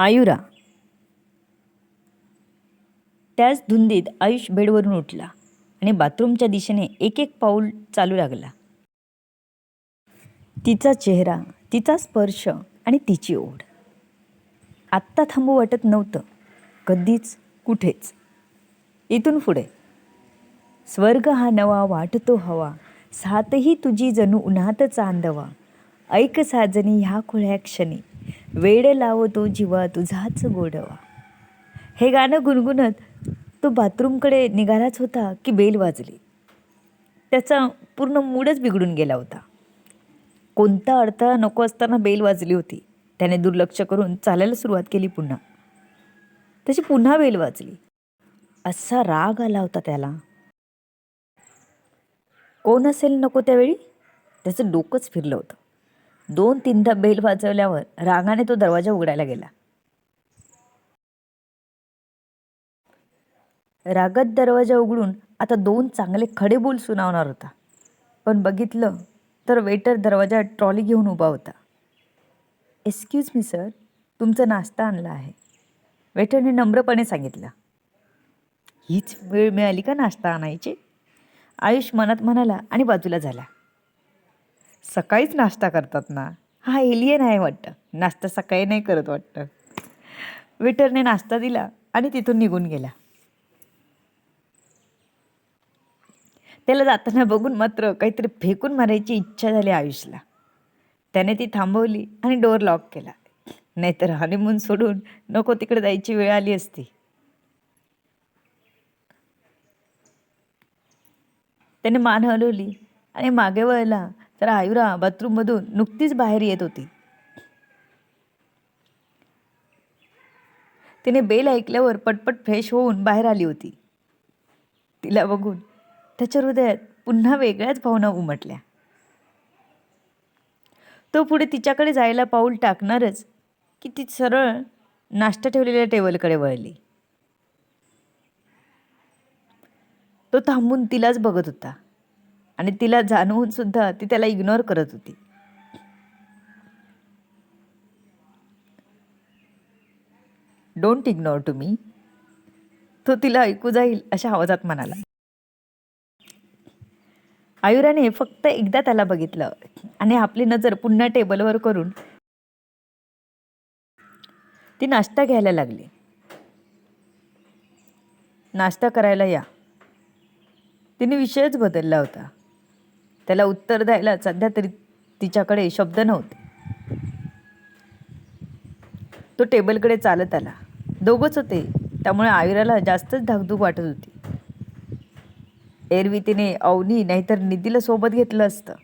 आयुरा. त्याच धुंदीत आयुष बेडवरून उठला आणि बाथरूमच्या दिशेने एक एक पाऊल चालू लागला. तिचा चेहरा तिचा स्पर्श आणि तिची ओढ. आत्ता थांबू वाटत नव्हतं. कधीच कुठेच. इथून पुढे. स्वर्ग हा नवा वाटतो हवा. सातही तुझी जणू उन्हात चांदवा ऐक साजनी ह्या खुळ्या क्षणी. वेड लावतो जीवा तुझाच गोडवा. हे गाणं गुणगुणत तो बाथरूमकडे निघालाच होता की बेल वाजली. त्याचा पूर्ण मूडच बिघडून गेला होता. कोणता अडथळा नको असताना बेल वाजली होती. त्याने दुर्लक्ष करून चालायला सुरुवात केली पुन्हा. त्याची पुन्हा बेल वाजली. असा राग आला होता त्याला. कोण असेल नको त्यावेळी? त्याचं डोकंच फिरलं होतं. दोन तीनदा बेल वाजवल्यावर रागाने तो दरवाजा उघडायला गेला. रागत दरवाजा उघडून आता दोन चांगले खडे बोल सुनावणार होता. पण बघितलं तर वेटर दरवाजा ट्रॉली घेऊन उभा होता. एक्सक्यूज मी सर तुमचा नाश्ता आणला आहे. वेटरने नम्रपणे सांगितलं. हीच वेळ मिळाली का नाश्ता आणायची? आयुष मनात म्हणाला आणि बाजूला झाला. सकाळीच नाश्ता करतात ना. हा एलियन आहे वाटतं. नाश्ता सकाळी नाही करत वाटतं. वेटरने नाश्ता दिला आणि तिथून निघून गेला. त्याला जाताना बघून मात्र काहीतरी फेकून मारायची इच्छा झाली आयुषला. त्याने ती थांबवली आणि डोअर लॉक केला. नाहीतर हनीमून सोडून नको तिकडे जायची वेळ आली असती. त्याने मान हलवली आणि मागे वळला तर आयुरा बाथरूममधून नुकतीच बाहेर येत होती. तिने बेल ऐकल्यावर पटपट फ्रेश होऊन बाहेर आली होती. तिला बघून त्याच्या हृदयात पुन्हा वेगळ्याच भावना उमटल्या. तो पुढे तिच्याकडे जायला पाऊल टाकणारच की ती सरळ नाश्ता ठेवलेल्या टेबलकडे वळली. तो थांबून तिलाच बघत होता. आणि तिला जाणवून सुद्धा ती त्याला इग्नोर करत होती. डोंट इग्नोर टू मी तो तिला ऐकू जाईल अशा आवाजात म्हणाला. आयुराने फक्त एकदा त्याला बघितलं आणि आपली नजर पुन्हा टेबलवर करून ती नाश्ता घ्यायला लागली. नाश्ता करायला या. तिने विषयच बदलला होता. त्याला उत्तर द्यायला सध्या तरी तिच्याकडे शब्द नव्हते. तो टेबलकडे चालत आला. दोघंच होते. त्यामुळे आयुराला जास्तच धाकधूक वाटत होती. एरवी तिने अवनी नाहीतर निधीला सोबत घेतलं असतं.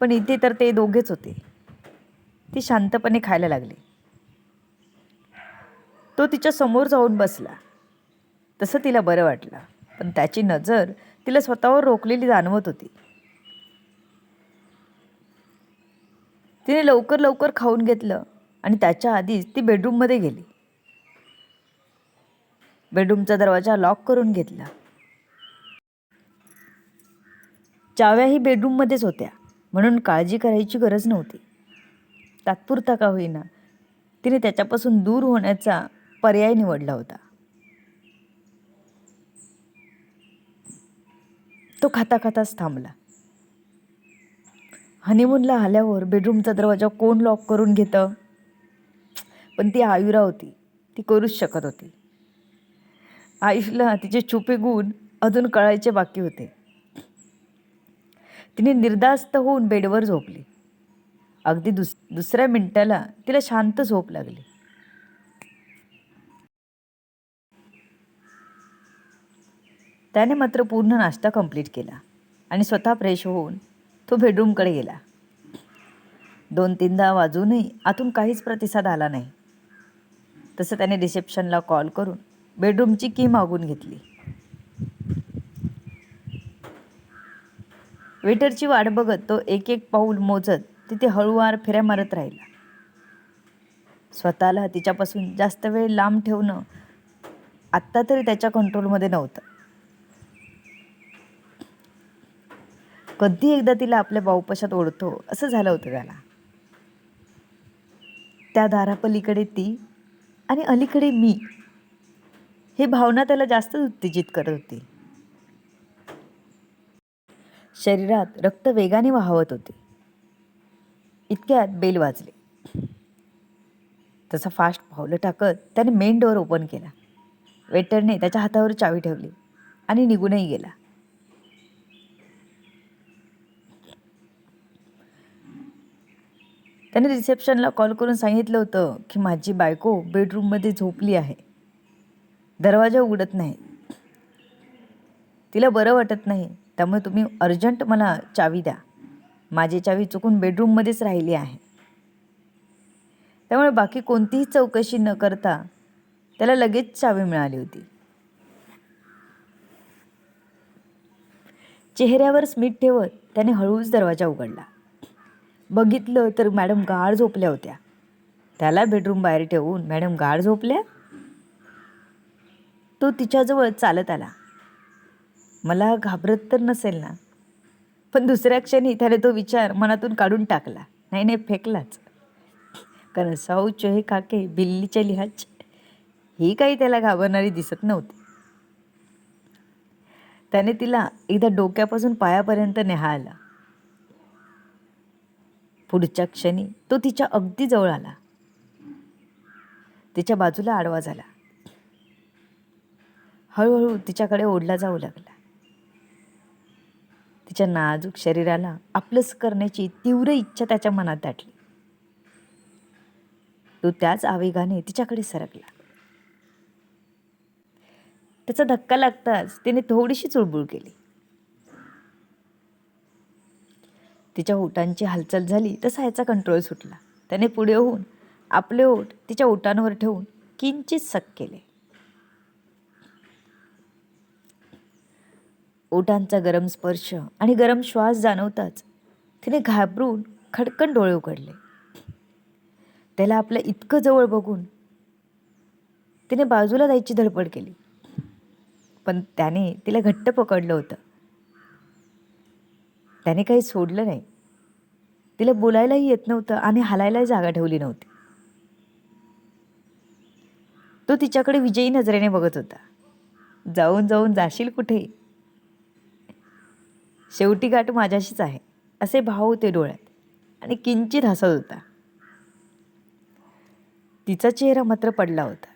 पण इथे तर ते दोघेच होते. ती शांतपणे खायला लागली. तो तिच्या समोर जाऊन बसला. तसं तिला बरं वाटलं. पण त्याची नजर तिला स्वतःवर रोखलेली जाणवत होती. तिने लवकर लवकर खाऊन घेतलं आणि त्याच्या आधीच ती बेडरूममध्ये गेली. बेडरूमचा दरवाजा लॉक करून घेतला. चाव्याही बेडरूममध्येच होत्या म्हणून काळजी करायची गरज नव्हती. तात्पुरता का होईना तिने त्याच्यापासून दूर होण्याचा पर्याय निवडला होता. तो खाता खाताच थांबला. हनीमूनला आल्यावर बेडरूमचा दरवाजा कोण लॉक करून घेतं? पण ती आयुरा होती. ती करूच शकत होती. आयुषला तिचे छुपे गुण अजून कळायचे बाकी होते. तिने निर्धास्त होऊन बेडवर झोपली. अगदी दुस दुसऱ्या मिनिटाला तिला शांत झोप लागली. त्याने मात्र पूर्ण नाश्ता कंप्लीट केला आणि स्वतः फ्रेश होऊन तो बेडरूमकडे गेला. दोन तीनदा वाजूनही आतून काहीच प्रतिसाद आला नाही. तसं त्याने रिसेप्शनला कॉल करून बेडरूमची की मागून घेतली. वेटरची वाट बघत तो एक एक पाऊल मोजत तिथे हळूवार फेऱ्या मारत राहिला. स्वतःला तिच्यापासून जास्त वेळ लांब ठेवणं आत्ता तरी त्याच्या कंट्रोलमध्ये नव्हतं. कधी एकदा तिला आपल्या बाऊपाशात ओढतो. असं झालं होतं त्याला. त्या दारापलीकडे ती आणि अलीकडे मी. हे भावना त्याला जास्तच उत्तेजित करत होती. शरीरात रक्त वेगाने वाहवत होते. इतक्यात बेल वाजले. तसं फास्ट पावलं टाकत त्याने मेन डोअर ओपन केला. वेटरने त्याच्या हातावर चावी ठेवली आणि निघूनही गेला. त्याने रिसेप्शनला कॉल करून सांगितलं होतं की माझी बायको बेडरूममध्ये झोपली आहे. दरवाजा उघडत नाही. तिला बरं वाटत नाही. त्यामुळे तुम्ही अर्जंट मला चावी द्या. माझी चावी चुकून बेडरूममध्येच राहिली आहे. त्यामुळे बाकी कोणतीही चौकशी न करता त्याला लगेच चावी मिळाली होती. चेहऱ्यावर स्मित ठेवत त्याने हळूच दरवाजा उघडला. बघितलं तर मॅडम गाढ झोपल्या होत्या. त्याला बेडरूम बाहेर ठेवून मॅडम गाढ झोपल्या. तो तिच्याजवळ चालत आला. मला घाबरत तर नसेल ना पण दुसऱ्या क्षणी त्याने तो विचार मनातून काढून टाकला. नाही नाही फेकलाच. कारण साऊ चोहे काके बिल्लीच्या लिहाच. ही काही त्याला घाबरणारी दिसत नव्हती. त्याने तिला एकदा डोक्यापासून पायापर्यंत नेहाळला. पुढच्या क्षणी तो तिच्या अगदी जवळ आला. तिच्या बाजूला आडवा झाला. हळूहळू तिच्याकडे ओढला जाऊ लागला. तिच्या नाजूक शरीराला आपलंच करण्याची तीव्र इच्छा त्याच्या मनात दाटली. तो त्याच आवेगाने तिच्याकडे सरकला. त्याचा धक्का लागताच तिने थोडीशी चुळबुळ केली. तिच्या ओटांची हालचाल झाली तसा याचा कंट्रोल सुटला. त्याने पुढे होऊन आपले ओठ तिच्या ओटांवर ठेवून किंचित सक केले. ओटांचा गरम स्पर्श आणि गरम श्वास जाणवताच तिने घाबरून खडकन डोळे उघडले. त्याला आपलं इतकं जवळ बघून तिने बाजूला जायची धडपड केली. पण त्याने तिला घट्ट पकडलं होतं. त्याने काही सोडलं नाही. तिला बोलायलाही येत नव्हतं आणि हालायलाही जागा ठेवली नव्हती. तो तिच्याकडे विजयी नजरेने बघत होता. जाऊन जाऊन जाशील कुठे? शेवटी गाठ माझ्याशीच आहे असे भाव होते डोळ्यात आणि किंचित हसत होता. तिचा चेहरा मात्र पडला होता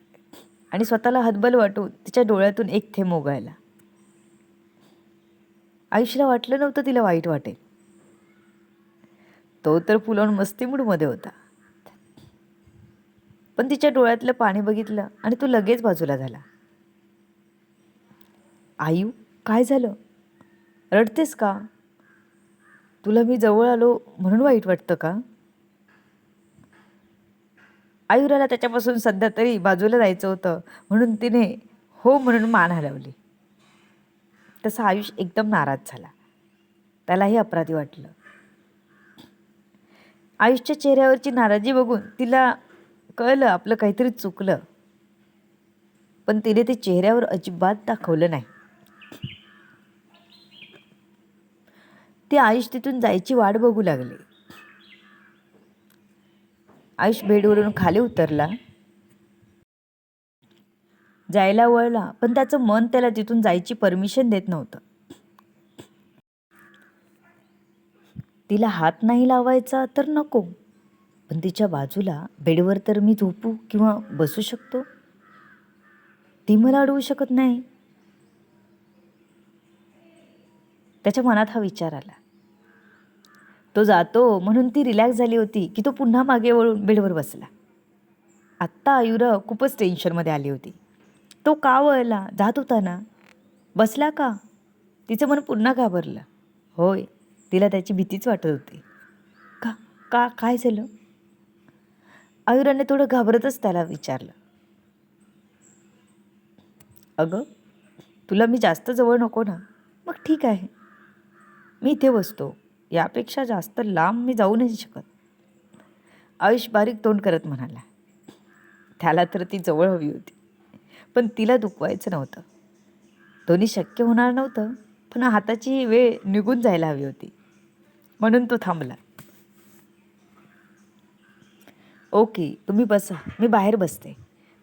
आणि स्वतःला हतबल वाटून तिच्या डोळ्यातून एक थेंब उगायला. आयुष्याला वाटलं नव्हतं तिला वाईट वाटेल. तो तर फुलावून मस्ती मूडमध्ये होता. पण तिच्या डोळ्यातलं पाणी बघितलं आणि तो लगेच बाजूला झाला. आयू काय झालं? रडतेस का? तुला मी जवळ आलो म्हणून वाईट वाटतं का? आयुराला त्याच्यापासून सध्या तरी बाजूला जायचं होतं म्हणून तिने हो म्हणून मान हलवली. तसा आयुष एकदम नाराज झाला. त्यालाही अपराधी वाटलं. आयुषच्या चेहऱ्यावरची नाराजी बघून तिला कळलं आपलं काहीतरी चुकलं. पण तिने ते चेहऱ्यावर अजिबात दाखवलं नाही. ती आयुष तिथून जायची वाट बघू लागली. आयुष बेडवरून खाली उतरला. जायला वळला पण त्याचं मन त्याला तिथून जायची परमिशन देत नव्हतं. तिला हात नाही लावायचा तर नको पण तिच्या बाजूला बेडवर तर मी झोपू किंवा बसू शकतो? ती मला अडवू शकत नाही. त्याच्या मनात हा विचार आला. तो जातो म्हणून ती रिलॅक्स झाली होती की तो पुन्हा मागे वळून बेडवर बसला. आत्ता आयुरा खूपच टेन्शनमध्ये आली होती. तो का वळला? जात होता ना. बसला का? तिचं मन पुन्हा घाबरलं. होय तिला त्याची भीतीच वाटत होती. का का काय झालं? आयुराने थोडं घाबरतच त्याला विचारलं. अगं तुला मी जास्त जवळ नको ना. मग ठीक आहे. मी इथे बसतो. यापेक्षा जास्त लांब मी जाऊ नाही शकत. आयुष बारीक तोंड करत म्हणाला. त्याला तर ती जवळ हवी होती. पण तिला दुखवायचं नव्हतं. दोन्ही शक्य होणार नव्हतं पण हाताची वेळ निघून जायला हवी होती. म्हणून तो थांबला. ओके तुम्ही बसा मी बाहेर बसते.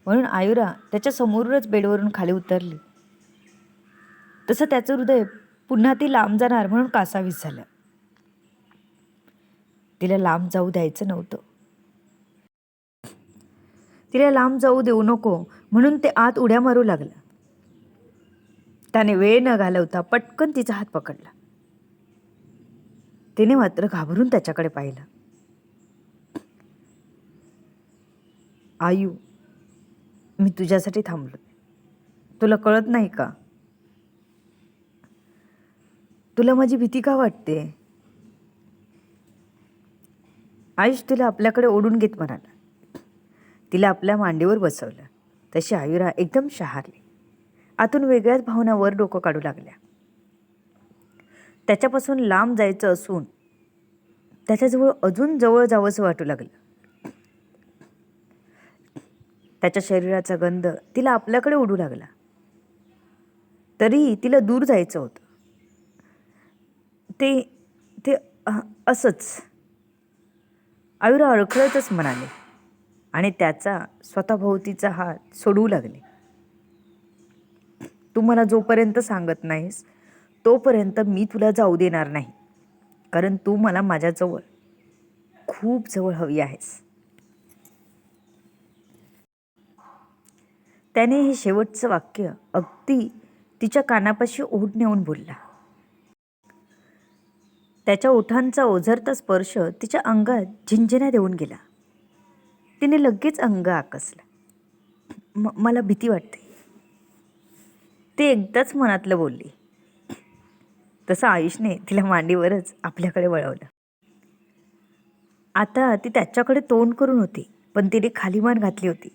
म्हणून आयुरा त्याच्या समोरच बेडवरून खाली उतरली. तसं त्याचं हृदय पुन्हा ती लांब जाणार म्हणून कासावीस झालं. तिला लांब जाऊ द्यायचं नव्हतं. तिला लांब जाऊ देऊ नको म्हणून ते आत उड्या मारू लागलं. त्याने वेळ न घालवता पटकन तिचा हात पकडला. तिने मात्र घाबरून त्याच्याकडे पाहिलं. आयू मी तुझ्यासाठी थांबलो तुला कळत नाही का? तुला माझी भीती का वाटते? आयुष तिला आपल्याकडे ओढून घेत म्हणाला. तिला आपल्या मांडीवर बसवलं. तशी आयुरा एकदम शहारली आतून वेगळ्याच भावना वर डोकं काढू लागल्या. त्याच्यापासून लांब जायचं असून त्याच्याजवळ अजून जवळ जावंसं वाटू लागलं. त्याच्या शरीराचा गंध तिला आपल्याकडे उडू लागला. तरीही तिला दूर जायचं होतं. ते ते असंच. आयुरा अडखळतच म्हणाले. आणि त्याचा स्वतःभोवतीचा हात सोडू लागले. तू मला जोपर्यंत सांगत नाहीस तोपर्यंत मी तुला जाऊ देणार नाही. कारण तू मला माझ्याजवळ खूप जवळ हवी आहेस. त्याने हे शेवटचं वाक्य अगदी तिच्या कानापाशी ओढ नेऊन बोलला. त्याच्या ओठांचा ओझरता स्पर्श तिच्या अंगात झिंझिण्या देऊन गेला. तिने लगेच अंग आकसलं. म मला भीती वाटते. ते एकदाच मनातलं बोलली. तसं आयुषने तिला मांडीवरच आपल्याकडे वळवलं. आता ती त्याच्याकडे तोंड करून होती पण तिने खाली मान घातली होती.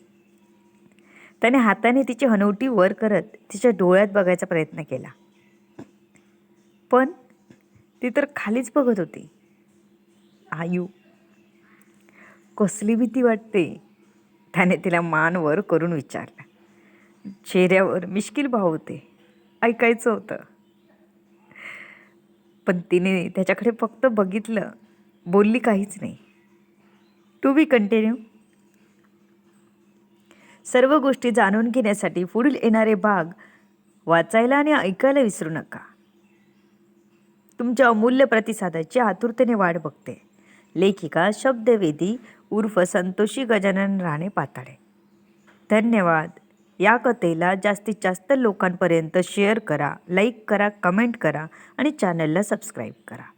त्याने हाताने तिची हनवटी वर करत तिच्या डोळ्यात बघायचा प्रयत्न केला. पण ती तर खालीच बघत होती. आयू कसली भीती वाटते? त्याने तिला मान वर करून विचारलं. चेहऱ्यावर मिश्किल भाव होते. ऐकायचं होतं. पण तिने त्याच्याकडे फक्त बघितलं. बोलली काहीच नाही. टू बी कंटिन्यू सर्व गोष्टी जाणून घेण्यासाठी पुढील येणारे भाग वाचायला आणि ऐकायला विसरू नका. तुमच्या अमूल्य प्रतिसादाची आतुरतेने वाट बघते. लेखिका शब्दवेदी उर्फ संतोषी गजानन राणे पाताळे. धन्यवाद. या कथेला जास्तीत जास्त लोकांपर्यंत शेअर करा लाईक करा कमेंट करा आणि चॅनलला सबस्क्राईब करा.